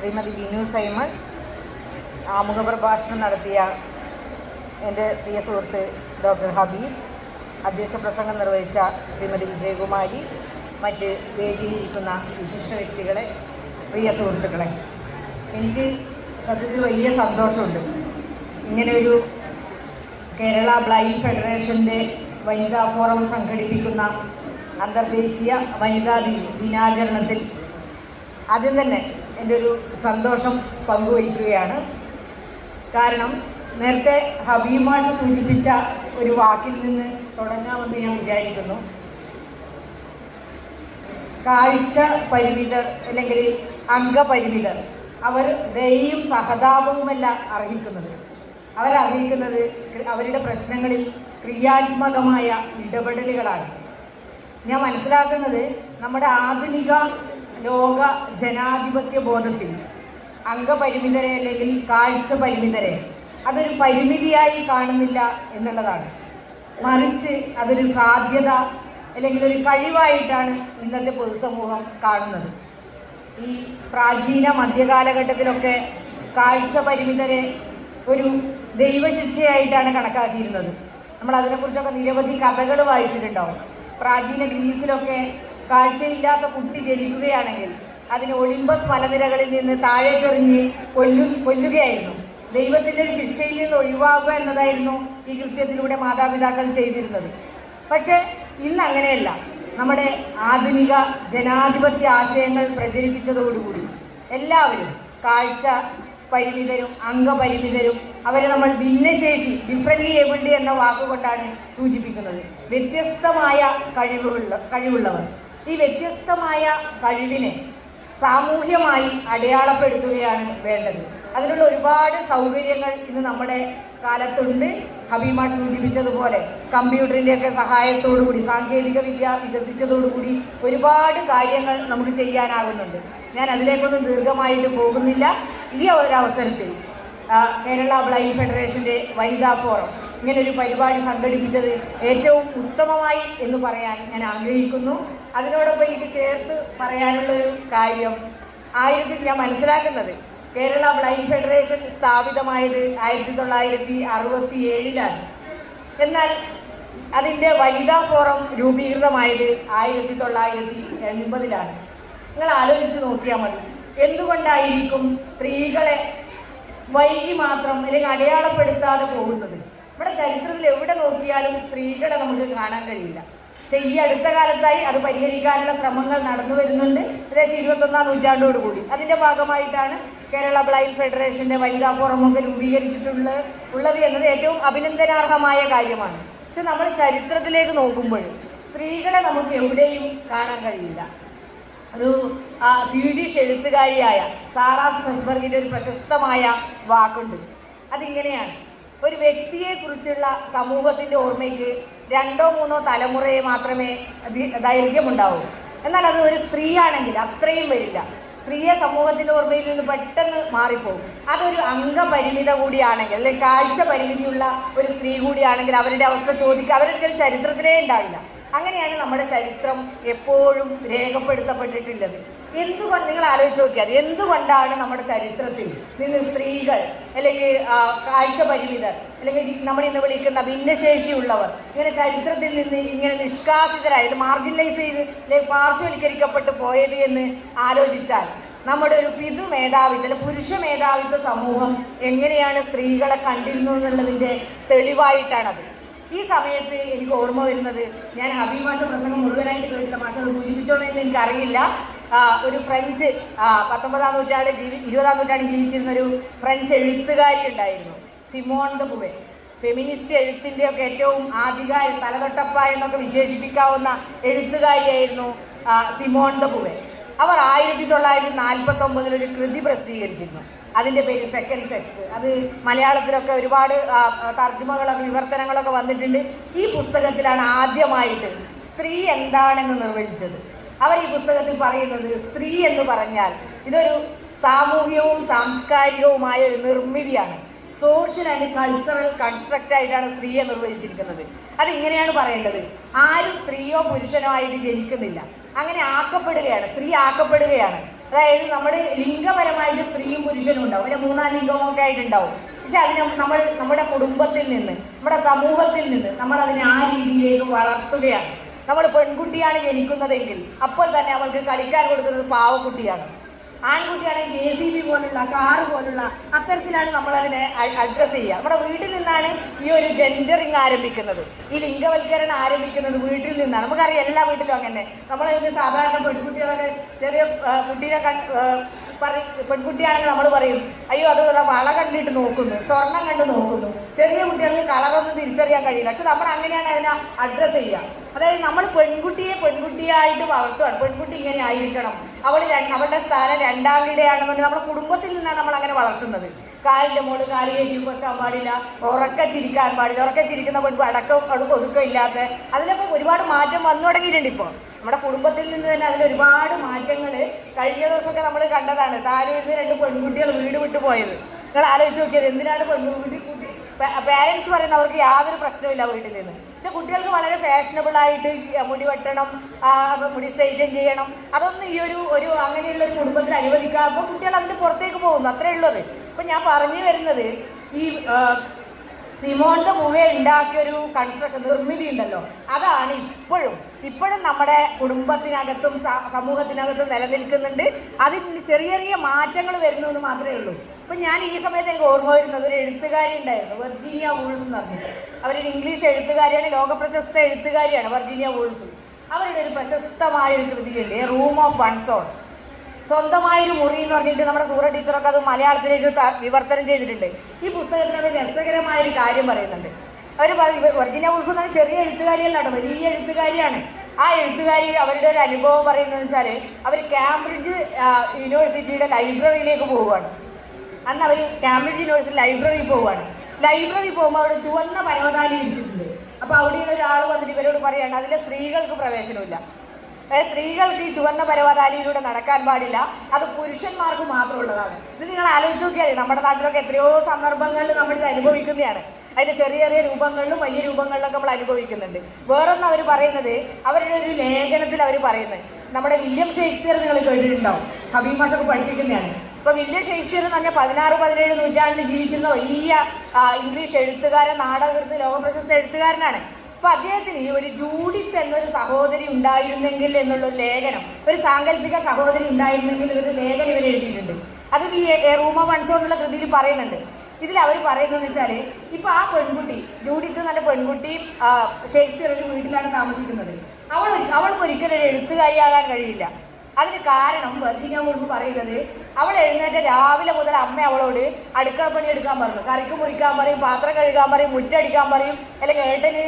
Shrimati Binu Simon ആമുഖ പ്രഭാഷണം നടത്തിയ എന്റെ പ്രിയ സുഹൃത്ത് ഡോക്ടർ ഹബീബ് അധ്യക്ഷ പ്രസംഗം നിർവഹിച്ച ശ്രീമതി വിജയകുമാരി മറ്റ് വേദിയിലിരിക്കുന്ന വിശിഷ്ട വ്യക്തികളെ പ്രിയ സുഹൃത്തുക്കളെ. എനിക്ക് സത്യത്തിൽ വലിയ സന്തോഷമുണ്ട്. ഇങ്ങനെയൊരു കേരള ബ്ലൈൻഡ് ഫെഡറേഷന്റെ വനിതാ ഫോറം സംഘടിപ്പിക്കുന്ന അന്തർദേശീയ വനിതാ ദിനാചരണത്തിൽ ആദ്യം തന്നെ എന്റെ ഒരു സന്തോഷം പങ്കുവയ്ക്കുകയാണ്. കാരണം നേരത്തെ ഹബീമാഷ സൂചിപ്പിച്ച ഒരു വാക്കിൽ നിന്ന് തുടങ്ങാമെന്ന് ഞാൻ വിചാരിക്കുന്നു. കാഴ്ച പരിമിതർ അല്ലെങ്കിൽ അംഗപരിമിതർ അവർ ദയയും സഹതാപവുമല്ല അർഹിക്കുന്നത്. അവരർഹിക്കുന്നത് അവരുടെ പ്രശ്നങ്ങളിൽ ക്രിയാത്മകമായ ഇടപെടലുകളാണ്. ഞാൻ മനസ്സിലാക്കുന്നത് നമ്മുടെ ആധുനിക ലോക ജനാധിപത്യ ബോധത്തിൽ അംഗപരിമിതരെ അല്ലെങ്കിൽ കാഴ്ച പരിമിതരെ അതൊരു പരിമിതിയായി കാണുന്നില്ല എന്നുള്ളതാണ്. മറിച്ച് അതൊരു സാധ്യത അല്ലെങ്കിൽ ഒരു കഴിവായിട്ടാണ് ഇന്നത്തെ പൊതുസമൂഹം കാണുന്നത്. ഈ പ്രാചീന മധ്യകാലഘട്ടത്തിലൊക്കെ കാഴ്ച പരിമിതരെ ഒരു ദൈവശിക്ഷയായിട്ടാണ് കണക്കാക്കിയിരുന്നത്. നമ്മൾ അതിനെക്കുറിച്ചൊക്കെ നിരവധി കഥകൾ വായിച്ചിട്ടുണ്ടാവും. പ്രാചീന ഗ്രീസിലൊക്കെ കാഴ്ചയില്ലാത്ത കുട്ടി ജനിക്കുകയാണെങ്കിൽ അതിന് ഒളിമ്പസ് മലനിരകളിൽ നിന്ന് താഴേക്കെറിഞ്ഞ് കൊല്ലു കൊല്ലുകയായിരുന്നു. ദൈവത്തിന്റെ ഒരു ശിക്ഷയിൽ നിന്ന് ഒഴിവാകുക എന്നതായിരുന്നു ഈ കൃത്യത്തിലൂടെ മാതാപിതാക്കൾ ചെയ്തിരുന്നത്. പക്ഷേ ഇന്ന് അങ്ങനെയല്ല. നമ്മുടെ ആധുനിക ജനാധിപത്യ ആശയങ്ങൾ പ്രചരിപ്പിച്ചതോടുകൂടി എല്ലാവരും കാഴ്ച പരിമിതരും അംഗപരിമിതരും അവരെ നമ്മൾ ഭിന്നശേഷി ഡിഫറൻലി ഏബിൾഡ് എന്ന വാക്കുകൊണ്ടാണ് സൂചിപ്പിക്കുന്നത്. വ്യത്യസ്തമായ കഴിവുള്ള കഴിവുള്ളവർ. ഈ വ്യത്യസ്തമായ കഴിവിനെ സാമൂഹ്യമായി അടയാളപ്പെടുത്തുകയാണ് വേണ്ടത്. അതിനുള്ള ഒരുപാട് സൗകര്യങ്ങൾ ഇന്ന് നമ്മുടെ കാലത്തുണ്ട്. ഹബീമ സൂചിപ്പിച്ചതുപോലെ കമ്പ്യൂട്ടറിന്റെയൊക്കെ സഹായത്തോടുകൂടി സാങ്കേതിക വിദ്യ വികസിച്ചതോടുകൂടി ഒരുപാട് കാര്യങ്ങൾ നമുക്ക് ചെയ്യാനാകുന്നുണ്ട്. ഞാൻ അതിലേക്കൊന്നും ദീർഘമായിട്ട് പോകുന്നില്ല. ഈ ഒരവസരത്തിൽ കേരള ബ്ലൈൻഡ് ഫെഡറേഷന്റെ വനിതാ ഫോറം ഇങ്ങനൊരു പരിപാടി സംഘടിപ്പിച്ചത് ഏറ്റവും ഉത്തമമായി എന്ന് പറയാൻ ഞാൻ ആഗ്രഹിക്കുന്നു. അതിനോടൊപ്പം എനിക്ക് ചേർത്ത് പറയാനുള്ള ഒരു കാര്യം ആയിരത്തി ഞാൻ മനസ്സിലാക്കുന്നത്. കേരള ബ്ലൈൻഡ് ഫെഡറേഷൻ സ്ഥാപിതമായത് ആയിരത്തി തൊള്ളായിരത്തി അറുപത്തി ഏഴിലാണ് എന്നാൽ അതിന്റെ വനിതാ ഫോറം രൂപീകൃതമായത് ആയിരത്തി തൊള്ളായിരത്തി എൺപതിലാണ്. നിങ്ങൾ ആലോചിച്ച് നോക്കിയാൽ മതി. എന്തുകൊണ്ടായിരിക്കും സ്ത്രീകളെ വൈകി മാത്രം അല്ലെങ്കിൽ അടയാളപ്പെടുത്താതെ പോകുന്നത്? നമ്മുടെ ചരിത്രത്തിൽ എവിടെ നോക്കിയാലും സ്ത്രീകളെ നമുക്ക് കാണാൻ കഴിയില്ല. പക്ഷേ ഈ അടുത്ത കാലത്തായി അത് പരിഹരിക്കാനുള്ള ശ്രമങ്ങൾ നടന്നു വരുന്നുണ്ട്. ഏകദേശം ഇരുപത്തൊന്നാം നൂറ്റാണ്ടോട് കൂടി അതിന്റെ ഭാഗമായിട്ടാണ് കേരള ബ്ലൈൻഡ് ഫെഡറേഷന്റെ വനിതാ ഫോറം ഒക്കെ രൂപീകരിച്ചിട്ടുള്ള ഉള്ളത് എന്നത് ഏറ്റവും അഭിനന്ദനാർഹമായ കാര്യമാണ്. പക്ഷെ നമ്മൾ ചരിത്രത്തിലേക്ക് നോക്കുമ്പോൾ സ്ത്രീകളെ നമുക്ക് എവിടെയും കാണാൻ കഴിയില്ല. ഒരു സ്വീഡിഷ് എഴുത്തുകാരിയായ സാറാ സ്മെസ്ബർഗിന്റെ ഒരു പ്രശസ്തമായ വാക്കുണ്ട്. അതിങ്ങനെയാണ്. ഒരു വ്യക്തിയെക്കുറിച്ചുള്ള സമൂഹത്തിന്റെ ഓർമ്മയ്ക്ക് രണ്ടോ മൂന്നോ തലമുറയെ മാത്രമേ ദൈർഘ്യമുണ്ടാവൂ. എന്നാൽ അത് ഒരു സ്ത്രീയാണെങ്കിൽ അത്രയും വരില്ല. സ്ത്രീയെ സമൂഹത്തിന്റെ ഓർമ്മയിൽ നിന്ന് പെട്ടെന്ന് മാറിപ്പോകും. അതൊരു അംഗപരിമിത കൂടിയാണെങ്കിൽ അല്ലെങ്കിൽ കാഴ്ച പരിമിതിയുള്ള ഒരു സ്ത്രീ കൂടിയാണെങ്കിൽ അവരുടെ അവസ്ഥ ചോദിക്കുക അവരൊരിക്കലും ചരിത്രത്തിലേ ഉണ്ടാവില്ല. അങ്ങനെയാണ് നമ്മുടെ ചരിത്രം എപ്പോഴും രേഖപ്പെടുത്തപ്പെട്ടിട്ടുള്ളത്. എന്തുകൊണ്ട് നിങ്ങൾ ആലോചിച്ച് നോക്കിയാൽ എന്തുകൊണ്ടാണ് നമ്മുടെ ചരിത്രത്തിൽ നിന്ന് സ്ത്രീകൾ അല്ലെങ്കിൽ കാഴ്ച പരിമിതർ അല്ലെങ്കിൽ നമ്മൾ ഇന്ന് വിളിക്കുന്ന ഭിന്നശേഷിയുള്ളവർ ഇങ്ങനെ ചരിത്രത്തിൽ നിന്ന് ഇങ്ങനെ നിഷ്കാസിതരായി മാർജിനലൈസ് ചെയ്ത് അല്ലെങ്കിൽ പാർശ്വവൽക്കരിക്കപ്പെട്ട് പോയത് എന്ന് ആലോചിച്ചാൽ നമ്മുടെ ഒരു പിതു മേധാവിത്വം അല്ലെങ്കിൽ പുരുഷ മേധാവിത്വ സമൂഹം എങ്ങനെയാണ് സ്ത്രീകളെ കണ്ടിരുന്നു എന്നുള്ളതിന്റെ തെളിവായിട്ടാണത്. ഈ സമയത്ത് എനിക്ക് ഓർമ്മ വരുന്നത് ഞാൻ മാഷ പ്രസംഗം മുഴുവനായിട്ട് കേട്ടില്ല മാഷ അത് സൂചിപ്പിച്ചോന്ന് എന്ന് എനിക്കറിയില്ല. ഒരു ഫ്രഞ്ച് പത്തൊമ്പതാം നൂറ്റാണ്ടിൽ ജീവി ഇരുപതാം നൂറ്റാണ്ടിൽ ജീവിച്ചിരുന്ന ഒരു ഫ്രഞ്ച് എഴുത്തുകാരി ഉണ്ടായിരുന്നു സിമോൺ ദ പുവെ ഫെമിനിസ്റ്റ് എഴുത്തിന്റെ ഒക്കെ ഏറ്റവും ആധികാരി തലതൊട്ടപ്പ എന്നൊക്കെ വിശേഷിപ്പിക്കാവുന്ന എഴുത്തുകാരിയായിരുന്നു സിമോൺ ദ പുവെ അവർ ആയിരത്തി തൊള്ളായിരത്തി നാൽപ്പത്തി ഒമ്പതിൽ ഒരു കൃതി പ്രസിദ്ധീകരിച്ചിരുന്നു. അതിന്റെ പേര് സെക്കൻഡ് സെക്സ് അത് മലയാളത്തിലൊക്കെ ഒരുപാട് തർജമകളൊക്കെ വിവർത്തനങ്ങളൊക്കെ വന്നിട്ടുണ്ട്. ഈ പുസ്തകത്തിലാണ് ആദ്യമായിട്ട് സ്ത്രീ എന്താണെന്ന് നിർവചിച്ചത്. അവർ ഈ പുസ്തകത്തിൽ പറയുന്നത് സ്ത്രീ എന്ന് പറഞ്ഞാൽ ഇതൊരു സാമൂഹികവും സാംസ്കാരികവുമായ ഒരു നിർമ്മിതിയാണ്. സോഷ്യൽ ആൻഡ് കൾച്ചറൽ കൺസ്ട്രക്റ്റ് ആയിട്ടാണ് സ്ത്രീയെ നിർവഹിച്ചിരിക്കുന്നത്. അത് ഇങ്ങനെയാണ് പറയേണ്ടത്. ആരും സ്ത്രീയോ പുരുഷനോ ആയിട്ട് ജനിക്കുന്നില്ല. അങ്ങനെ ആക്കപ്പെടുകയാണ്. സ്ത്രീ ആക്കപ്പെടുകയാണ്. അതായത് നമ്മുടെ ലിംഗപരമായിട്ട് സ്ത്രീയും പുരുഷനും ഉണ്ടാവും. പിന്നെ മൂന്നാം ലിംഗവും ഒക്കെ ആയിട്ടുണ്ടാവും. പക്ഷെ അതിനെ നമ്മൾ നമ്മുടെ കുടുംബത്തിൽ നിന്ന് നമ്മുടെ സമൂഹത്തിൽ നിന്ന് നമ്മൾ അതിനെ ആ രീതിയിലേക്ക് വളർത്തുകയാണ്. നമ്മൾ പെൺകുട്ടിയാണ് ജനിക്കുന്നതെങ്കിൽ അപ്പോൾ തന്നെ അവൾക്ക് കളിക്കാൻ കൊടുക്കുന്നത് പാവക്കുട്ടിയാണ്. ആൺകുട്ടിയാണെങ്കിൽ എ സി ബി പോലുള്ള കാർ പോലുള്ള അത്തരത്തിലാണ് നമ്മൾ അതിനെ അഡ്രസ്സ് ചെയ്യുക. നമ്മുടെ വീട്ടിൽ നിന്നാണ് ഈ ഒരു ജെൻഡറിങ് ആരംഭിക്കുന്നത്. ഈ ലിംഗവൽക്കരണം ആരംഭിക്കുന്നത് വീട്ടിൽ നിന്നാണ്. നമുക്കറിയാം എല്ലാ വീട്ടിലും അങ്ങനെ. നമ്മളതിന് സാധാരണ പെൺകുട്ടികളൊക്കെ ചെറിയ കുട്ടീനെ പറയും പെൺകുട്ടിയാണെങ്കിൽ നമ്മൾ പറയും. അയ്യോ അത് വള കണ്ടിട്ട് നോക്കുന്നു സ്വർണം കണ്ട് നോക്കുന്നു. ചെറിയ കുട്ടികൾക്ക് കളറൊന്നും തിരിച്ചറിയാൻ കഴിയില്ല. പക്ഷെ നമ്മൾ അങ്ങനെയാണ് അതിനെ അഡ്രസ്സ് ചെയ്യുക. അതായത് നമ്മൾ പെൺകുട്ടിയെ പെൺകുട്ടിയായിട്ട് വളർത്തുകയാണ് പെൺകുട്ടി ഇങ്ങനെ ആയിരിക്കണം. അവൾ രണ്ട് അവളുടെ സ്ഥാനം രണ്ടാമിടെയാണെന്നുണ്ടെങ്കിൽ നമ്മുടെ കുടുംബത്തിൽ നിന്നാണ് നമ്മൾ അങ്ങനെ വളർത്തുന്നത്. കാലിന്റെ മുകളിൽ കാൽ കഴിഞ്ഞ് വെക്കാൻ പാടില്ല. ഉറക്ക ചിരിക്കാൻ പാടില്ല. ഉറക്ക ചിരിക്കുന്ന പെൺകുട്ടി അടക്കം അടുക്കം ഒതുക്കം ഇല്ലാത്ത അതിലൊക്കെ ഒരുപാട് മാറ്റം വന്നു തുടങ്ങിയിട്ടുണ്ട് ഇപ്പോൾ. നമ്മുടെ കുടുംബത്തിൽ നിന്ന് തന്നെ അതിൽ ഒരുപാട് മാറ്റങ്ങൾ കഴിഞ്ഞ ദിവസമൊക്കെ നമ്മൾ കണ്ടതാണ്. താരൂരിൽ നിന്ന് രണ്ട് പെൺകുട്ടികൾ വീട് വിട്ടു പോയത്. നിങ്ങൾ ആലോചിച്ച് നോക്കിയത് എന്തിനാണ് പെൺകുട്ടി കുട്ടി പാരൻസ് പറയുന്ന അവർക്ക് യാതൊരു പ്രശ്നമില്ല വീട്ടിൽ നിന്ന്. പക്ഷെ കുട്ടികൾക്ക് വളരെ ഫാഷനബിൾ ആയിട്ട് മുടി വെട്ടണം മുടി സ്ട്രെയിറ്റൻ ചെയ്യണം. അതൊന്നും ഈ ഒരു ഒരു അങ്ങനെയുള്ള ഒരു കുടുംബത്തിൽ അപ്പോൾ കുട്ടികൾ അതിന് പുറത്തേക്ക് പോകുന്നു. അത്രേ ഉള്ളത്. അപ്പം ഞാൻ പറഞ്ഞു വരുന്നത് ഈ സിമോണിന്റെ മുഖ ഉണ്ടാക്കിയൊരു കൺസ്ട്രക്ഷൻ നിർമ്മിതി ഉണ്ടല്ലോ. അതാണ് ഇപ്പോഴും ഇപ്പോഴും നമ്മുടെ കുടുംബത്തിനകത്തും സമൂഹത്തിനകത്തും നിലനിൽക്കുന്നുണ്ട്. അതിന് ചെറിയ ചെറിയ മാറ്റങ്ങൾ വരുന്നു എന്ന് മാത്രമേ ഉള്ളൂ. ഇപ്പം ഞാൻ ഈ സമയത്ത് എനിക്ക് ഓർമ്മ വരുന്നത് ഒരു എഴുത്തുകാരി ഉണ്ടായിരുന്നു വെർജീനിയ വൂൾഫ് എന്ന് പറഞ്ഞിട്ട്. അവരൊരു ഇംഗ്ലീഷ് എഴുത്തുകാരിയാണ് ലോക പ്രശസ്ത എഴുത്തുകാരിയാണ് വെർജീനിയ വൂൾഫ്. അവരുടെ ഒരു പ്രശസ്തമായ ഒരു കൃതിയുണ്ട് റൂം ഓഫ് വൺസോൺ സ്വന്തമായൊരു മുറി എന്ന് പറഞ്ഞിട്ട് നമ്മുടെ സൂറ ടീച്ചറൊക്കെ അത് മലയാളത്തിലേക്ക് വിവർത്തനം ചെയ്തിട്ടുണ്ട്. ഈ പുസ്തകത്തിൽ അവർ രസകരമായ ഒരു കാര്യം പറയുന്നുണ്ട്. അവർ വർജിനിയ വൂൾഫ് എന്ന് ചെറിയ എഴുത്തുകാരിയല്ല കേട്ടോ വലിയ എഴുത്തുകാരിയാണ്. ആ എഴുത്തുകാരി അവരുടെ ഒരു അനുഭവം പറയുന്നത് വെച്ചാൽ അവർ കാംബ്രിഡ്ജ് യൂണിവേഴ്സിറ്റിയുടെ ലൈബ്രറിയിലേക്ക് പോവുകയാണ്. അന്ന് അവർ കാംബ്രിഡ്ജ് യൂണിവേഴ്സിറ്റി ലൈബ്രറി പോവുകയാണ് ലൈബ്രറി പോകുമ്പോൾ അവിടെ ചുവന്ന പരവതാനി വിരിച്ചിട്ടുണ്ട് അപ്പോൾ അവിടെയുള്ള ഒരാൾ വന്നിട്ട് ഇവരോട് പറയുകയാണ് അതിലെ സ്ത്രീകൾക്ക് പ്രവേശനമില്ല. സ്ത്രീകൾക്ക് ഈ ചുവന്ന പരവതാനിയിലൂടെ നടക്കാൻ പാടില്ല. അത് പുരുഷന്മാർക്ക് മാത്രമുള്ളതാണ്. ഇത് നിങ്ങൾ ആലോചിച്ച് നോക്കിയാൽ നമ്മുടെ നാട്ടിലൊക്കെ എത്രയോ സന്ദർഭങ്ങളിൽ നമ്മൾ ഇത് അനുഭവിക്കുന്നതാണ്. അതിന്റെ ചെറിയ ചെറിയ രൂപങ്ങളിലും വലിയ രൂപങ്ങളിലൊക്കെ നമ്മൾ അനുഭവിക്കുന്നുണ്ട്. വേറൊന്ന് അവർ പറയുന്നത് അവരുടെ ഒരു ലേഖനത്തിൽ അവർ പറയുന്നത്. നമ്മുടെ വില്യം ഷേക്സ്പിയർ നിങ്ങൾ കേട്ടിട്ടുണ്ടാവും. ഹബീമാഷൊക്കെ പഠിപ്പിക്കുന്നതാണ്. ഇപ്പൊ വില്യം ഷേക്സ്പിയർ തന്നെ പതിനാറ് പതിനേഴ് നൂറ്റാണ്ടിൽ ജീവിച്ചിരുന്ന വലിയ ഇംഗ്ലീഷ് എഴുത്തുകാരൻ നാടകൃത്ത് ലോകപ്രശസ്ത എഴുത്തുകാരനാണ്. അപ്പൊ അദ്ദേഹത്തിന് ഒരു ജൂഡിത്ത് എന്നൊരു സഹോദരി ഉണ്ടായിരുന്നെങ്കിൽ എന്നുള്ളൊരു ലേഖനം ഒരു സാങ്കല്പിക സഹോദരി ഉണ്ടായിരുന്നെങ്കിൽ ഒരു ലേഖനം ഇവർ എഴുതിയിട്ടുണ്ട്. അത് ഈ റൂമ വൺസോണ്ടുള്ള കൃതിയിൽ പറയുന്നുണ്ട്. ഇതിൽ അവർ പറയുന്നത് വെച്ചാൽ ഇപ്പൊ ആ പെൺകുട്ടി ജൂഡിത്ത് നല്ല പെൺകുട്ടി ഷേക്സ്പിയർ ഒരു വീട്ടിലാണ് താമസിക്കുന്നത്. അവൾ അവൾക്ക് ഒരിക്കലും ഒരു എഴുത്തുകാരിയാകാൻ കഴിയില്ല. അതിന് കാരണം വർഗീന മുൻപ് പറയുന്നത്. അവൾ എഴുന്നേറ്റ് രാവിലെ മുതൽ അമ്മ അവളോട് അടുക്കള പണി എടുക്കാൻ പറഞ്ഞു. കറിക്ക് മുറിക്കാൻ പറയും പാത്രം കഴുകാൻ പറയും മുറ്റടിക്കാൻ പറയും അല്ലെങ്കിൽ ഏട്ടന്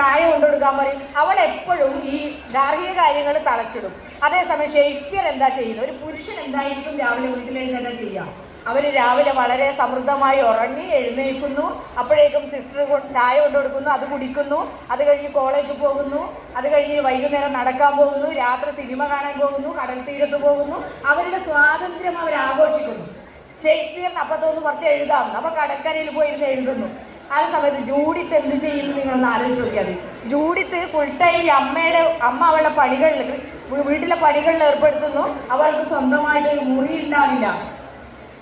ചായ കൊണ്ടുകൊടുക്കാൻ പറയും. അവൾ എപ്പോഴും ഈ ഗാർഹിക കാര്യങ്ങൾ തളച്ചിടും. അതേസമയം ഷേക്സ്പിയർ എന്താ ചെയ്യുന്നത്? ഒരു പുരുഷൻ എന്തായിരിക്കും രാവിലെ വീട്ടിൽ എഴുന്നേറ്റാ ചെയ്യുക? അവർ രാവിലെ വളരെ സമൃദ്ധമായി ഉറങ്ങി എഴുന്നേൽക്കുന്നു. അപ്പോഴേക്കും സിസ്റ്റർ ചായ കൊണ്ട് കൊടുക്കുന്നു അത് കുടിക്കുന്നു അത് കഴിഞ്ഞ് കോളേജിൽ പോകുന്നു അത് കഴിഞ്ഞ് വൈകുന്നേരം നടക്കാൻ പോകുന്നു രാത്രി സിനിമ കാണാൻ പോകുന്നു കടൽ തീരത്ത് പോകുന്നു. അവരുടെ സ്വാതന്ത്ര്യം അവർ ആഘോഷിക്കുന്നു. ഷേക്സ്പിയറിന് അപ്പത്തൊന്ന് കുറച്ച് എഴുതാം. അപ്പോൾ കടൽക്കരയിൽ പോയിരുന്ന് എഴുതുന്നു. ആ സമയത്ത് ജൂഡിത്ത് എന്ത് ചെയ്യുന്നു നിങ്ങളൊന്ന് ആലോചിച്ച് നോക്കിയാൽ ജൂഡിത്ത് ഫുൾ ടൈം അമ്മയുടെ അമ്മ അവളുടെ പണികളിൽ വീട്ടിലെ പണികളിൽ ഏർപ്പെടുത്തുന്നു. അവൾക്ക് സ്വന്തമായിട്ട് ഒരു മുറി ഉണ്ടാവില്ല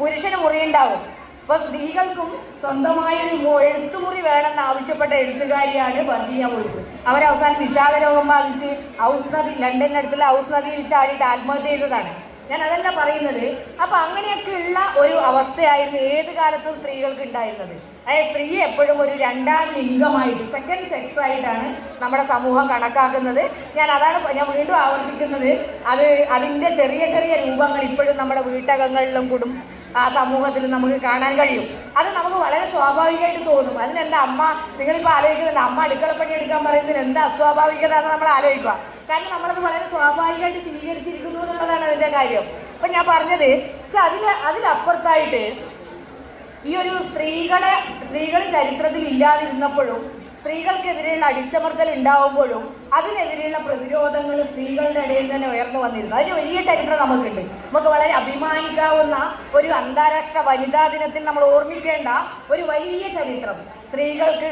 പുരുഷന് മുറി ഉണ്ടാവും അപ്പൊ സ്ത്രീകൾക്കും സ്വന്തമായ ഒരു എഴുത്തുമുറി വേണമെന്ന് ആവശ്യപ്പെട്ട എഴുത്തുകാരിയാണ് ബർദിയ മുഴുപ്പ് അവരവസാനം വിഷാദ രോഗം ബാധിച്ച് ഔസ് നദി ലണ്ടനിനടുത്തുള്ള ഔസ് നദിയിൽ ചാടിയിട്ട് ആത്മഹത്യ ചെയ്തതാണ്. ഞാൻ അതല്ല പറയുന്നത്. അപ്പൊ അങ്ങനെയൊക്കെയുള്ള ഒരു അവസ്ഥയായിരുന്നു ഏത് കാലത്തും സ്ത്രീകൾക്ക് ഉണ്ടായിരുന്നത്. അതായത് സ്ത്രീ എപ്പോഴും ഒരു രണ്ടാം ലിംഗമായിട്ട് സെക്കൻഡ് സെക്സ് ആയിട്ടാണ് നമ്മുടെ സമൂഹം കണക്കാക്കുന്നത്. ഞാൻ അതാണ് ഞാൻ വീണ്ടും ആവർത്തിക്കുന്നത്. അത് അതിന്റെ ചെറിയ ചെറിയ രൂപങ്ങൾ ഇപ്പോഴും നമ്മുടെ വീട്ടകങ്ങളിലും കുടും. ആ സമൂഹത്തിൽ നമുക്ക് കാണാൻ കഴിയും. അത് നമുക്ക് വളരെ സ്വാഭാവികമായിട്ട് തോന്നും. അതിനെന്താ അമ്മ നിങ്ങളിപ്പോൾ ആലോചിക്കുന്നുണ്ട് അമ്മ അടുക്കളപ്പണി എടുക്കാൻ പറയുന്നതിന് എന്താ അസ്വാഭാവികത എന്ന് നമ്മൾ ആലോചിക്കുക. കാരണം നമ്മളത് വളരെ സ്വാഭാവികമായിട്ട് സ്വീകരിച്ചിരിക്കുന്നു എന്നുള്ളതാണ് അതിന്റെ കാര്യം. അപ്പം ഞാൻ പറഞ്ഞത് പക്ഷെ അതിൽ അതിലപ്പുറത്തായിട്ട് ഈ ഒരു സ്ത്രീകളെ സ്ത്രീകൾ ചരിത്രത്തിൽ ഇല്ലാതിരുന്നപ്പോഴും സ്ത്രീകൾക്കെതിരെയുള്ള അടിച്ചമർത്തൽ ഉണ്ടാവുമ്പോഴും അതിനെതിരെയുള്ള പ്രതിരോധങ്ങൾ സ്ത്രീകളുടെ ഇടയിൽ തന്നെ ഉയർന്നു വന്നിരുന്നു. അതിന് വലിയ ചരിത്രം നമുക്കുണ്ട്. നമുക്ക് വളരെ അഭിമാനിക്കാവുന്ന ഒരു അന്താരാഷ്ട്ര വനിതാ ദിനത്തിൽ നമ്മൾ ഓർമ്മിക്കേണ്ട ഒരു വലിയ ചരിത്രം. സ്ത്രീകൾക്ക്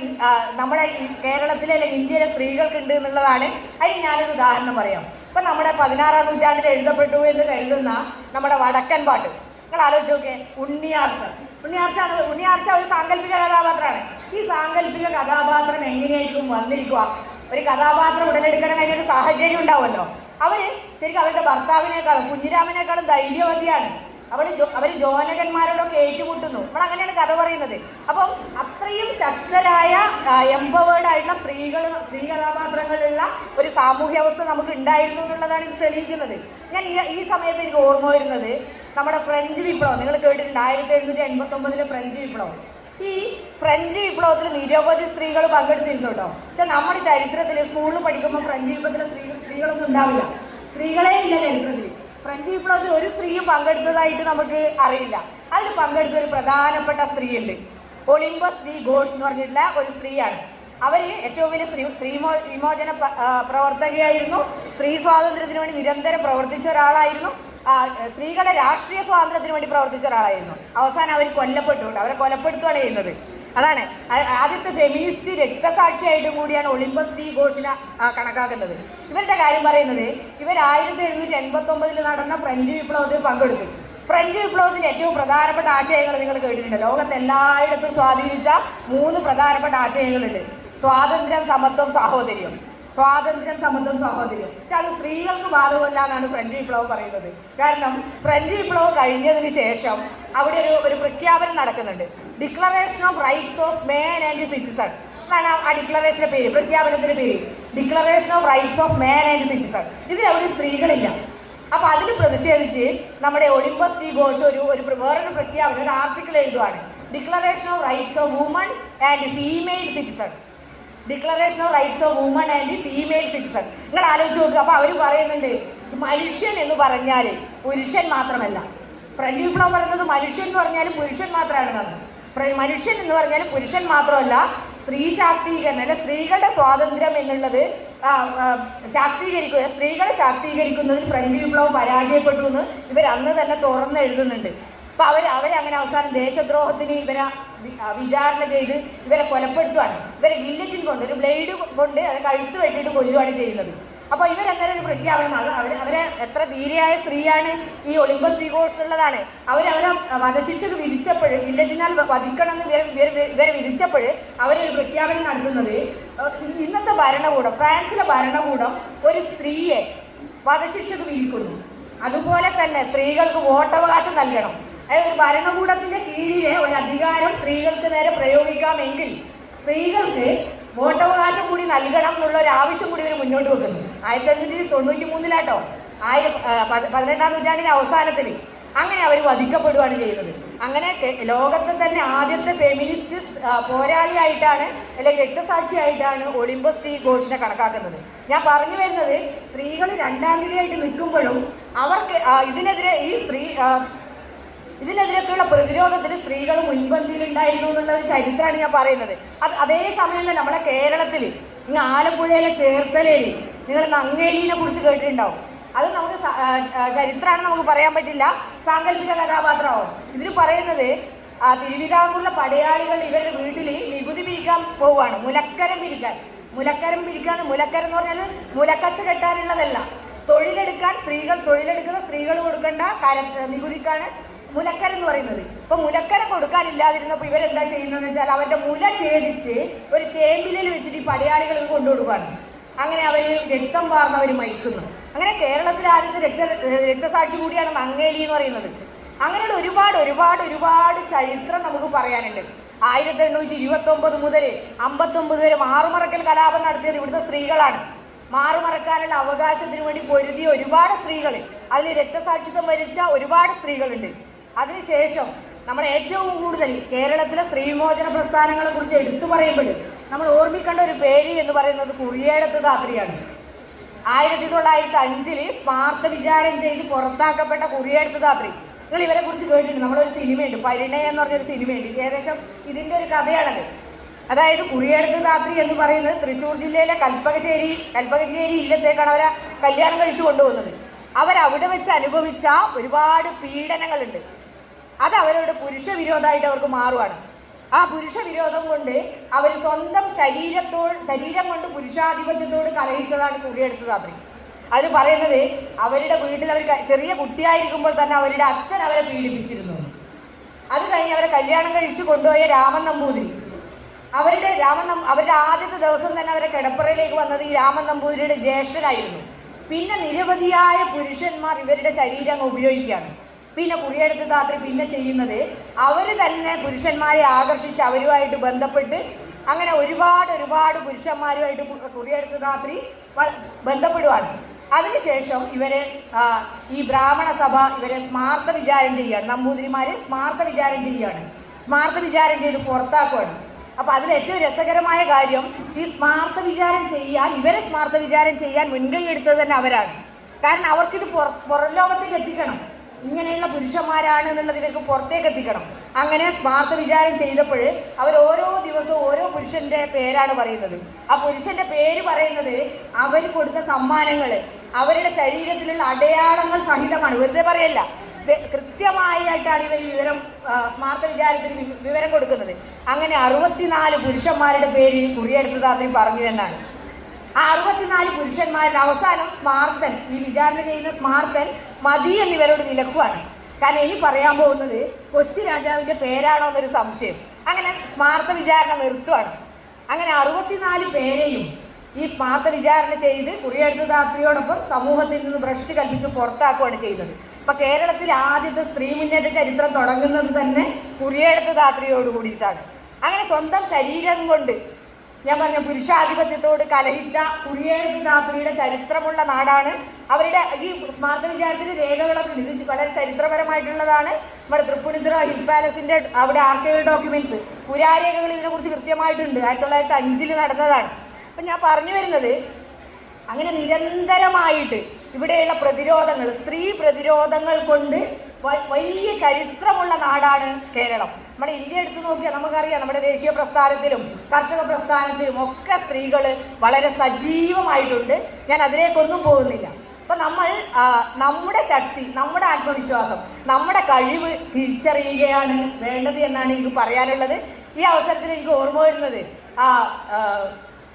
നമ്മുടെ കേരളത്തിലെ അല്ലെങ്കിൽ ഇന്ത്യയിലെ സ്ത്രീകൾക്കുണ്ട് എന്നുള്ളതാണ്. അതിന് ഞാനൊരു ഉദാഹരണം പറയാം. ഇപ്പം നമ്മുടെ പതിനാറാം നൂറ്റാണ്ടിൽ എഴുതപ്പെട്ടു എന്ന് കരുതുന്ന നമ്മുടെ വടക്കൻ പാട്ട്. നിങ്ങൾ ആലോചിച്ച് നോക്കേ ഉണ്ണിയാർച്ച ഉണ്ണിയാർച്ച ഉണ്ണിയാർച്ച ഒരു സാങ്കല്പിക കഥാപാത്രമാണ്. ഈ സാങ്കല്പിക കഥാപാത്രം എങ്ങനെയായിരിക്കും വന്നിരിക്കുക? ഒരു കഥാപാത്രം ഉടലെടുക്കണം ഒരു സാഹചര്യം ഉണ്ടാവുമല്ലോ. അവർ ശരിക്കും അവരുടെ ഭർത്താവിനേക്കാളും കുഞ്ഞിരാമനേക്കാളും ധൈര്യവതിയാണ് അവൾ അവർ ജോനകന്മാരോടൊക്കെ ഏറ്റുമുട്ടുന്നു. നമ്മൾ അങ്ങനെയാണ് കഥ പറയുന്നത്. അപ്പം അത്രയും ശക്തരായ എംപവേർഡ് ആയിട്ടുള്ള സ്ത്രീകൾ സ്ത്രീ കഥാപാത്രങ്ങളുള്ള ഒരു സാമൂഹ്യ അവസ്ഥ നമുക്ക് ഉണ്ടായിരുന്നു എന്നുള്ളതാണ് ഇത് തെളിയിക്കുന്നത്. ഞാൻ ഈ സമയത്ത് എനിക്ക് ഓർമ്മ വരുന്നത് നമ്മുടെ ഫ്രഞ്ച് വിപ്ലവം. നിങ്ങൾ കേട്ടിട്ടുണ്ട് ആയിരത്തി എഴുന്നൂറ്റി എൺപത്തി ഒമ്പതിലെ ഫ്രഞ്ച് വിപ്ലവം. ഈ ഫ്രഞ്ച് വിപ്ലവത്തിൽ നിരവധി സ്ത്രീകൾ പങ്കെടുത്തിരുന്നു കേട്ടോ. പക്ഷെ നമ്മുടെ ചരിത്രത്തിൽ സ്കൂളിൽ പഠിക്കുമ്പോൾ ഫ്രഞ്ച് വിപ്ലവത്തിലെ സ്ത്രീ സ്ത്രീകളൊന്നും ഉണ്ടാവില്ല. സ്ത്രീകളെ ഇല്ല ചരിത്രത്തിൽ ഫ്രഞ്ച് വിപ്ലവത്തിൽ ഒരു സ്ത്രീയും പങ്കെടുത്തതായിട്ട് നമുക്ക് അറിയില്ല. അതിൽ പങ്കെടുത്ത ഒരു പ്രധാനപ്പെട്ട സ്ത്രീയുണ്ട്. ഒളിമ്പസ് ഡി ഘോഷ് എന്ന് പറഞ്ഞിട്ടുള്ള ഒരു സ്ത്രീയാണ്. അവർ ഏറ്റവും വലിയ സ്ത്രീ സ്ത്രീമോ വിമോചന പ്രവർത്തകയായിരുന്നു. സ്ത്രീ സ്വാതന്ത്ര്യത്തിന് വേണ്ടി നിരന്തരം പ്രവർത്തിച്ച ഒരാളായിരുന്നു. സ്ത്രീകളുടെ രാഷ്ട്രീയ സ്വാതന്ത്ര്യത്തിന് വേണ്ടി പ്രവർത്തിച്ച ഒരാളായിരുന്നു. അവസാനം അവർ കൊല്ലപ്പെട്ടുണ്ട് അവരെ കൊലപ്പെടുത്തുകയാണ് ചെയ്യുന്നത്. അതാണ്. ആദ്യത്തെ ഫെമിനിസ്റ്റ് രക്തസാക്ഷിയായിട്ടും കൂടിയാണ് ഒളിമ്പസ് ഡി ഘോഷിനെ കണക്കാക്കുന്നത്. ഇവരുടെ കാര്യം പറയുന്നത് ഇവർ ആയിരത്തി എഴുന്നൂറ്റി എൺപത്തി ഒമ്പതിൽ നടന്ന ഫ്രഞ്ച് വിപ്ലവത്തിൽ പങ്കെടുത്തു. ഫ്രഞ്ച് വിപ്ലവത്തിന്റെ ഏറ്റവും പ്രധാനപ്പെട്ട ആശയങ്ങൾ നിങ്ങൾ കേട്ടിട്ടുണ്ട്. ലോകത്ത് എല്ലായിടത്തും സ്വാധീനിച്ച മൂന്ന് പ്രധാനപ്പെട്ട ആശയങ്ങളുണ്ട്. സ്വാതന്ത്ര്യം സമത്വം സാഹോദര്യം. സ്വാതന്ത്ര്യം സമത്വം സാഹോദര്യം പക്ഷെ അത് സ്ത്രീകൾക്ക് ബാധകമല്ല എന്നാണ് ഫ്രഞ്ച് വിപ്ലവം പറയുന്നത്. കാരണം ഫ്രഞ്ച് വിപ്ലവം കഴിഞ്ഞതിന് ശേഷം അവിടെ ഒരു ഒരു പ്രഖ്യാപനം നടക്കുന്നുണ്ട്. Declaration of rights of man and citizen എന്നാണ് ആ ഡിക്ലറേഷന്റെ പേര് പ്രഖ്യാപനത്തിന്റെ പേര്. Declaration of rights of man and citizen ഇതിൽ അവിടെ സ്ത്രീകളില്ല. അപ്പൊ അതിൽ പ്രതിഷേധിച്ച് നമ്മുടെ ഒളിമ്പസ് ഡി ഘോഷ് ഒരു ഒരു വേറൊരു പ്രഖ്യാപനം ഒരു article എഴുതുവാണ്. Declaration of rights of woman and female citizen declaration of rights of woman and female citizen നിങ്ങൾ ആലോചിച്ച് നോക്കുക അപ്പോൾ അവർ പറയുന്നുണ്ട് മനുഷ്യൻ എന്ന് പറഞ്ഞാൽ പുരുഷൻ മാത്രമല്ല. പ്രലീപണം പറയുന്നത് മനുഷ്യൻ എന്ന് പറഞ്ഞാൽ പുരുഷൻ മാത്രമാണ് മനുഷ്യൻ എന്ന് പറഞ്ഞാൽ പുരുഷൻ മാത്രമല്ല സ്ത്രീ ശാക്തീകരണം അല്ലെ സ്ത്രീകളുടെ സ്വാതന്ത്ര്യം എന്നുള്ളത് ശാക്തീകരിക്കുക സ്ത്രീകളെ ശാക്തീകരിക്കുന്നതിൽ ഫ്രഞ്ച് വിപ്ലവം പരാജയപ്പെട്ടു എന്ന് ഇവർ അന്ന് തന്നെ തുറന്ന് എഴുതുന്നുണ്ട് അപ്പൊ അവർ അവരെ അങ്ങനെ അവസാനം ദേശദ്രോഹത്തിന് ഇവരെ വിചാരണ ചെയ്ത് ഇവരെ കൊലപ്പെടുത്തുവാണ്. ഇവരെ വില്ലറ്റിൽ കൊണ്ട് ഒരു ബ്ലേഡ് കൊണ്ട് അത് കഴുത്ത് വെട്ടിയിട്ട് കൊല്ലുവാണ് ചെയ്യുന്നത്. അപ്പൊ ഇവരെന്നേരം ഒരു പ്രഖ്യാപനം അത് അവർ എത്ര ധീരയായ സ്ത്രീയാണ് ഈ ഒളിമ്പസ് ശ്രീഘോഷ് എന്നുള്ളതാണ് അവരവരെ വധശിക്ഷത് വിധിച്ചപ്പോൾ വില്ലറ്റിനാൽ വധിക്കണം എന്ന് ഇവരെ വിധിച്ചപ്പോൾ അവരൊരു പ്രഖ്യാപനം നടത്തുന്നത് ഇന്നത്തെ ഭരണകൂടം ഫ്രാൻസിലെ ഭരണകൂടം ഒരു സ്ത്രീയെ വധശിച്ചത് വിധിക്കുന്നു. അതുപോലെ തന്നെ സ്ത്രീകൾക്ക് വോട്ടവകാശം നൽകണം. അതായത് ഒരു ഭരണകൂടത്തിന്റെ കീഴിലെ ഒരു അധികാരം സ്ത്രീകൾക്ക് നേരെ പ്രയോഗിക്കാമെങ്കിൽ സ്ത്രീകൾക്ക് വോട്ടവകാശം കൂടി നൽകണം എന്നുള്ള ഒരു ആവശ്യം കൂടി ഇവർ മുന്നോട്ട് വെക്കുന്നു. ആയിരത്തി എണ്ണൂറ്റി തൊണ്ണൂറ്റി മൂന്നിലാട്ടോ ആയിരം പതിനെട്ടാം നൂറ്റാണ്ടിന്റെ അവസാനത്തിൽ അങ്ങനെ അവർ വധിക്കപ്പെടുകയാണ് ചെയ്യുന്നത്. അങ്ങനെ ലോകത്തെ തന്നെ ആദ്യത്തെ ഫെമിനിസ്റ്റ് പോരാളിയായിട്ടാണ് അല്ലെങ്കിൽ രക്തസാക്ഷിയായിട്ടാണ് ഒളിമ്പസ് സ്ത്രീ ഘോഷിനെ കണക്കാക്കുന്നത്. ഞാൻ പറഞ്ഞു വരുന്നത് സ്ത്രീകൾ രണ്ടാം നിലയായിട്ട് നിൽക്കുമ്പോഴും അവർക്ക് ഇതിനെതിരെ ഈ സ്ത്രീ ആ, ഇതിനെതിരെയൊക്കെയുള്ള പ്രതിരോധത്തിൽ സ്ത്രീകൾ മുൻപന്തിയിലുണ്ടായിരുന്നു എന്നുള്ളത് ചരിത്രമാണ് ഞാൻ പറയുന്നത്. അത് അതേ സമയം തന്നെ നമ്മളെ കേരളത്തിൽ ഈ ആലപ്പുഴയിലെ ചേർത്തലയിൽ നിങ്ങൾ നങ്ങേലിനെ കുറിച്ച് കേട്ടിട്ടുണ്ടാവും. അത് നമുക്ക് ചരിത്രമാണ് നമുക്ക് പറയാൻ പറ്റില്ല. സാങ്കല്പിക കഥാപാത്രമാവും. ഇതിൽ പറയുന്നത് ആ തിരുവിതാംകൂറിലെ പടയാളികൾ ഇവരുടെ വീട്ടിൽ നികുതി പിരിക്കാൻ പോവുകയാണ്. മുലക്കരം പിരിക്കാൻ. മുലക്കരം പിരിക്കാൻ മുലക്കരം എന്ന് പറഞ്ഞാൽ മുലക്കച്ച കെട്ടാനുള്ളതല്ല. തൊഴിലെടുക്കാൻ സ്ത്രീകൾ തൊഴിലെടുക്കുന്ന സ്ത്രീകൾ കൊടുക്കേണ്ട കര നികുതിക്കാണ് മുലക്കര എന്ന് പറയുന്നത്. ഇപ്പൊ മുലക്കര കൊടുക്കാനില്ലാതിരുന്നപ്പോൾ ഇവരെന്താ ചെയ്യുന്നതെന്ന് വെച്ചാൽ അവരുടെ മുല ഛേദിച്ച് ഒരു ചേമ്പിലിൽ വെച്ചിട്ട് ഈ പടയാളികൾ കൊണ്ടുകൊടുക്കുകയാണ്. അങ്ങനെ അവർ രക്തം വാർന്നവർ മരിക്കുന്നു. അങ്ങനെ കേരളത്തിലെ ആദ്യത്തെ രക്ത രക്തസാക്ഷി കൂടിയാണ് നങ്ങേലി എന്ന് പറയുന്നത്. അങ്ങനെയുള്ള ഒരുപാട് ഒരുപാട് ഒരുപാട് ചരിത്രം നമുക്ക് പറയാനുണ്ട്. ആയിരത്തി എണ്ണൂറ്റി ഇരുപത്തി ഒമ്പത് മുതൽ അമ്പത്തൊമ്പത് വരെ മാറുമറക്കൽ കലാപം നടത്തിയത് ഇവിടുത്തെ സ്ത്രീകളാണ്. മാറുമറക്കാനുള്ള അവകാശത്തിന് വേണ്ടി പൊരുതിയ ഒരുപാട് സ്ത്രീകൾ അതിൽ രക്തസാക്ഷിത്വം വരിച്ച ഒരുപാട് സ്ത്രീകളുണ്ട്. അതിനുശേഷം നമ്മൾ ഏറ്റവും കൂടുതൽ കേരളത്തിലെ സ്ത്രീമോചന പ്രസ്ഥാനങ്ങളെ കുറിച്ച് എടുത്തു പറയുമ്പോൾ നമ്മൾ ഓർമ്മിക്കേണ്ട ഒരു പേര് എന്ന് പറയുന്നത് കുറിയേടത്ത് ധാത്രിയാണ്. ആയിരത്തി തൊള്ളായിരത്തി അഞ്ചിൽ സ്മാർത്ത വിചാരം ചെയ്ത് പുറത്താക്കപ്പെട്ട കുറിയേടത്ത് ധാത്രി. നിങ്ങൾ ഇവരെ കുറിച്ച് കേട്ടിട്ടുണ്ട്. നമ്മളൊരു സിനിമയുണ്ട്. പരിണയം എന്ന് പറഞ്ഞൊരു സിനിമയുണ്ട്. ഏകദേശം ഇതിന്റെ ഒരു കഥയാണത്. അതായത് കുറിയേടത്ത് ധാത്രി എന്ന് പറയുന്നത് തൃശ്ശൂർ ജില്ലയിലെ കൽപ്പകശ്ശേരി കൽപ്പകശ്ശേരി ഇല്ലത്തേക്കാണ് അവരെ കല്യാണം കഴിച്ചു കൊണ്ടുപോകുന്നത്. അവരവിടെ വെച്ച് അനുഭവിച്ച ഒരുപാട് പീഡനങ്ങളുണ്ട്. അത് അവരുടെ പുരുഷ വിരോധമായിട്ട് അവർക്ക് മാറുവാണ്. ആ പുരുഷ വിരോധം കൊണ്ട് അവർ സ്വന്തം ശരീരത്തോട് ശരീരം കൊണ്ട് പുരുഷാധിപത്യത്തോട് കലഹിച്ചതാണ് കുറിയെടുത്ത് രാത്രി. അതിൽ പറയുന്നത് അവരുടെ വീട്ടിൽ അവർ ചെറിയ കുട്ടിയായിരിക്കുമ്പോൾ തന്നെ അവരുടെ അച്ഛൻ അവരെ പീഡിപ്പിച്ചിരുന്നു. അത് കഴിഞ്ഞ് അവരെ കല്യാണം കഴിച്ച് കൊണ്ടുപോയ രാമൻ നമ്പൂതിരി. അവരുടെ രാമൻ അവരുടെ ആദ്യത്തെ ദിവസം തന്നെ അവരെ കിടപ്പറയിലേക്ക് വന്നത് ഈ രാമൻ നമ്പൂതിരിയുടെ ജ്യേഷ്ഠനായിരുന്നു. പിന്നെ നിരവധിയായ പുരുഷന്മാർ ഇവരുടെ ശരീരം ഉപയോഗിക്കുകയാണ്. പിന്നെ കുറിയെടുത്ത് താത്രി പിന്നെ ചെയ്യുന്നത് അവർ തന്നെ പുരുഷന്മാരെ ആകർഷിച്ച് അവരുമായിട്ട് ബന്ധപ്പെട്ട് അങ്ങനെ ഒരുപാട് ഒരുപാട് പുരുഷന്മാരുമായിട്ട് കുടിയെടുത്ത് താത്രി ബന്ധപ്പെടുവാണ്. അതിനുശേഷം ഇവരെ ഈ ബ്രാഹ്മണ സഭ ഇവരെ സ്മാർത്ഥ വിചാരം ചെയ്യുകയാണ്. നമ്പൂതിരിമാരെ സ്മാർത്ഥ വിചാരം ചെയ്യുകയാണ്. സ്മാർത്ഥ വിചാരം ചെയ്ത് പുറത്താക്കുകയാണ് അപ്പൊ അതിൽ ഏറ്റവും രസകരമായ കാര്യം ഈ സ്മാർത്ഥ വിചാരം ചെയ്യാൻ ഇവരെ സ്മാർത്ഥ വിചാരം ചെയ്യാൻ മുൻകൈ എടുത്തത് തന്നെ അവരാണ്. കാരണം അവർക്കിത് പുറ പുറം ലോകത്തേക്ക് എത്തിക്കണം. ഇങ്ങനെയുള്ള പുരുഷന്മാരാണ് എന്നുള്ളത് ഇവർക്ക് പുറത്തേക്ക് എത്തിക്കണം. അങ്ങനെ സ്മാർത്ഥ വിചാരം ചെയ്തപ്പോൾ അവർ ഓരോ ദിവസവും ഓരോ പുരുഷന്റെ പേരാണ് പറയുന്നത്. ആ പുരുഷന്റെ പേര് പറയുന്നത് അവർ കൊടുത്ത സമ്മാനങ്ങൾ അവരുടെ ശരീരത്തിലുള്ള അടയാളങ്ങൾ സഹിതമാണ്. വെറുതെ പറയല്ല. കൃത്യമായിട്ടാണ് ഇവർ വിവരം സ്മാർത്ഥ വിചാരത്തിന് വിവരം കൊടുക്കുന്നത്. അങ്ങനെ അറുപത്തിനാല് പുരുഷന്മാരുടെ പേര് കുറിയെടുത്ത് താത്തി പറഞ്ഞു എന്നാണ്. ആ അറുപത്തിനാല് പുരുഷന്മാരിൽ അവസാനം സ്മാർത്തൻ ഈ വിചാരണ ചെയ്യുന്ന സ്മാർത്തൻ മതി എന്നിവരോട് വിലക്കുവാണ്. കാരണം ഇനി പറയാൻ പോകുന്നത് കൊച്ചി രാജാവിന്റെ പേരാണോ എന്നൊരു സംശയം. അങ്ങനെ സ്മാർത്ത വിചാരണ നിർത്തുവാണ്. അങ്ങനെ അറുപത്തിനാല് പേരെയും ഈ സ്മാർത്ത വിചാരണ ചെയ്ത് കുറിയെടുത്ത ദാത്രിയോടൊപ്പം സമൂഹത്തിൽ നിന്ന് ഭ്രഷ്ട് കൽപ്പിച്ച് പുറത്താക്കുകയാണ് ചെയ്തത്. അപ്പൊ കേരളത്തിൽ ആദ്യത്തെ സ്ത്രീ മുന്നേറ്റ ചരിത്രം തുടങ്ങുന്നത് തന്നെ കുറിയെടുത്ത ദാത്രിയോട് കൂടിയിട്ടാണ്. അങ്ങനെ സ്വന്തം ശരീരം കൊണ്ട് ഞാൻ പറഞ്ഞ പുരുഷാധിപത്യത്തോട് കലഹിച്ച കുറിയേഴുതി ധാത്രിയുടെ ചരിത്രമുള്ള നാടാണ്. അവരുടെ ഈ സ്മാർത്ത വിചാരത്തിന് രേഖകളൊക്കെ ഇത് വളരെ ചരിത്രപരമായിട്ടുള്ളതാണ്. നമ്മുടെ തൃപ്പൂണിത്തുറ ഹിൽ പാലസിന്റെ അവിടെ ആർക്കൈവൽ ഡോക്യുമെന്റ്സ് പുരാരേഖകൾ ഇതിനെക്കുറിച്ച് കൃത്യമായിട്ടുണ്ട്. ആയിരത്തി തൊള്ളായിരത്തി അഞ്ചിൽ നടന്നതാണ്. അപ്പം ഞാൻ പറഞ്ഞു വരുന്നത് അങ്ങനെ നിരന്തരമായിട്ട് ഇവിടെയുള്ള പ്രതിരോധങ്ങൾ സ്ത്രീ പ്രതിരോധങ്ങൾ കൊണ്ട് വലിയ ചരിത്രമുള്ള നാടാണ് കേരളം. നമ്മുടെ ഇന്ത്യ എടുത്തു നോക്കിയാൽ നമുക്കറിയാം നമ്മുടെ ദേശീയ പ്രസ്ഥാനത്തിലും കർഷക പ്രസ്ഥാനത്തിലും ഒക്കെ സ്ത്രീകൾ വളരെ സജീവമായിട്ടുണ്ട്. ഞാൻ അതിലേക്കൊന്നും പോകുന്നില്ല. അപ്പം നമ്മൾ നമ്മുടെ ശക്തി നമ്മുടെ ആത്മവിശ്വാസം നമ്മുടെ കഴിവ് തിരിച്ചറിയുകയാണ് വേണ്ടത് എന്നാണ് എനിക്ക് പറയാനുള്ളത്. ഈ അവസരത്തിൽ എനിക്ക് ഓർമ്മ വരുന്നത് ആ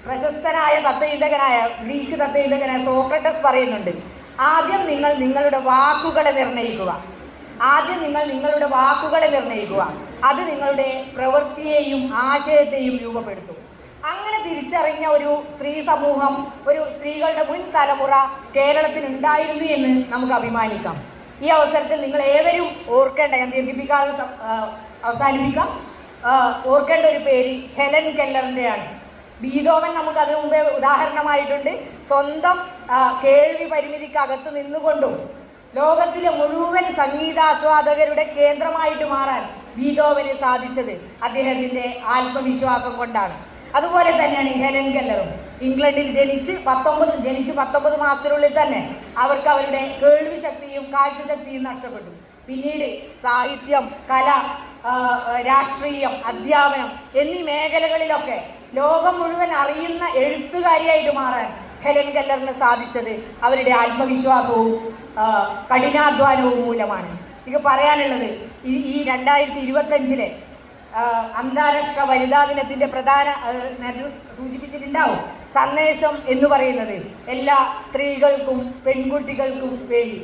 പ്രശസ്തനായ തത്വചിന്തകനായ ഗ്രീക്ക് തത്വചിന്തകനായ സോക്രട്ടസ് പറയുന്നുണ്ട് ആദ്യം നിങ്ങൾ നിങ്ങളുടെ വാക്കുകളെ നിർണയിക്കുക ആദ്യം നിങ്ങൾ നിങ്ങളുടെ വാക്കുകളെ നിർണയിക്കുക അത് നിങ്ങളുടെ പ്രവൃത്തിയെയും ആശയത്തെയും രൂപപ്പെടുത്തും. അങ്ങനെ തിരിച്ചറിഞ്ഞ ഒരു സ്ത്രീ സമൂഹം ഒരു സ്ത്രീകളുടെ മുൻ തലമുറ കേരളത്തിൽ ഉണ്ടായിരുന്നു എന്ന് നമുക്ക് അഭിമാനിക്കാം. ഈ അവസരത്തിൽ നിങ്ങൾ ഏവരും ഓർക്കേണ്ട ഞാൻ ദീർഘിപ്പിക്കാതെ അവസാനിപ്പിക്കാം. ഓർക്കേണ്ട ഒരു പേര് ഹെലൻ കെല്ലറിന്റെയാണ്. ബീതോവൻ നമുക്ക് അതിനു മുമ്പേ ഉദാഹരണമായിട്ടുണ്ട്. സ്വന്തം കേൾവി പരിമിതിക്ക് അകത്ത് നിന്നുകൊണ്ടും ലോകത്തിലെ മുഴുവൻ സംഗീതാസ്വാദകരുടെ കേന്ദ്രമായിട്ട് മാറാൻ ബീതോവന് സാധിച്ചത് അദ്ദേഹത്തിന്റെ ആത്മവിശ്വാസം കൊണ്ടാണ്. അതുപോലെ തന്നെയാണ് ഹെലൻ കെല്ലറും. ഇംഗ്ലണ്ടിൽ ജനിച്ച് പത്തൊമ്പത് ജനിച്ച് പത്തൊമ്പത് മാസത്തിനുള്ളിൽ തന്നെ അവർക്ക് അവരുടെ കേൾവി ശക്തിയും കാഴ്ചശക്തിയും നഷ്ടപ്പെട്ടു. പിന്നീട് സാഹിത്യം കല രാഷ്ട്രീയം അധ്യാപനം എന്നീ മേഖലകളിലൊക്കെ ലോകം മുഴുവൻ അറിയുന്ന എഴുത്തുകാരിയായിട്ട് മാറാൻ ഹെലൻ കെല്ലറിന് സാധിച്ചത് അവരുടെ ആത്മവിശ്വാസവും കഠിനാധ്വാനവും മൂലമാണ്. എനിക്ക് പറയാനുള്ളത് ഈ രണ്ടായിരത്തി ഇരുപത്തഞ്ചിലെ അന്താരാഷ്ട്ര വനിതാ ദിനത്തിന്റെ പ്രധാന സൂചിപ്പിച്ചിട്ടുണ്ടാവും. സന്ദേശം എന്ന് പറയുന്നത് എല്ലാ സ്ത്രീകൾക്കും പെൺകുട്ടികൾക്കും വേണ്ടി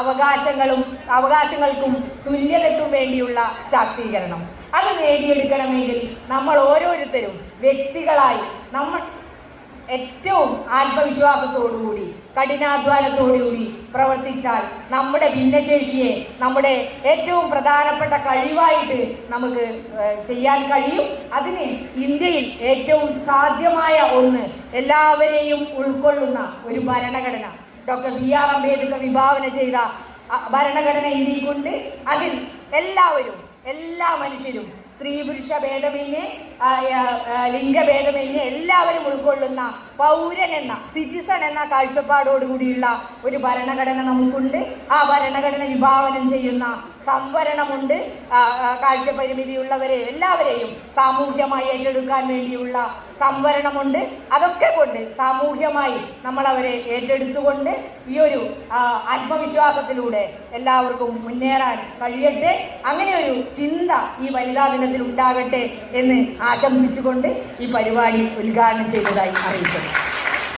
അവകാശങ്ങളും അവകാശങ്ങൾക്കും തുല്യതയ്ക്കും വേണ്ടിയുള്ള ശാക്തീകരണം. അത് നേടിയെടുക്കണമെങ്കിൽ നമ്മൾ ഓരോരുത്തരും വ്യക്തികളായി നമ്മൾ ഏറ്റവും ആത്മവിശ്വാസത്തോടുകൂടി കഠിനാധ്വാനത്തോടുകൂടി പ്രവർത്തിച്ചാൽ നമ്മുടെ ഭിന്നശേഷിയെ നമ്മുടെ ഏറ്റവും പ്രധാനപ്പെട്ട കഴിവായിട്ട് നമുക്ക് ചെയ്യാൻ കഴിയും. അതിന് ഇന്ത്യയിൽ ഏറ്റവും സാധ്യമായ ഒന്ന് എല്ലാവരെയും ഉൾക്കൊള്ളുന്ന ഒരു ഭരണഘടന. ഡോക്ടർ ബി ആർ അംബേദ്കർ വിഭാവന ചെയ്ത ഭരണഘടന ഇന്ത്യക്കുണ്ട് അതിൽ എല്ലാവരും എല്ലാ മനുഷ്യരും സ്ത്രീ പുരുഷ ഭേദമന്യേ ലിംഗഭേദമന്യേ എല്ലാവരും ഉൾക്കൊള്ളുന്ന പൗരൻ എന്ന സിറ്റിസൺ എന്ന കാഴ്ചപ്പാടോടുകൂടിയുള്ള ഒരു ഭരണഘടന നമുക്കുണ്ട്. ആ ഭരണഘടന വിഭാവനം ചെയ്യുന്ന സംവരണമുണ്ട്. കാഴ്ച പരിമിതിയുള്ളവരെ എല്ലാവരെയും സാമൂഹ്യമായി ഏറ്റെടുക്കാൻ വേണ്ടിയുള്ള സംവരണമുണ്ട്. അതൊക്കെ കൊണ്ട് സാമൂഹ്യമായി നമ്മൾ അവരെ ഏറ്റെടുത്തുകൊണ്ട് ഈ ഒരു ആത്മവിശ്വാസത്തിലൂടെ എല്ലാവർക്കും മുന്നേറാൻ കഴിയട്ടെ. അങ്ങനെ ഒരു ചിന്ത ഈ വനിതാ ദിനത്തിൽ ഉണ്ടാകട്ടെ എന്ന് ആശംസിച്ചുകൊണ്ട് ഈ പരിപാടി ഉദ്ഘാടനം ചെയ്തതായി അറിയിക്കുന്നു.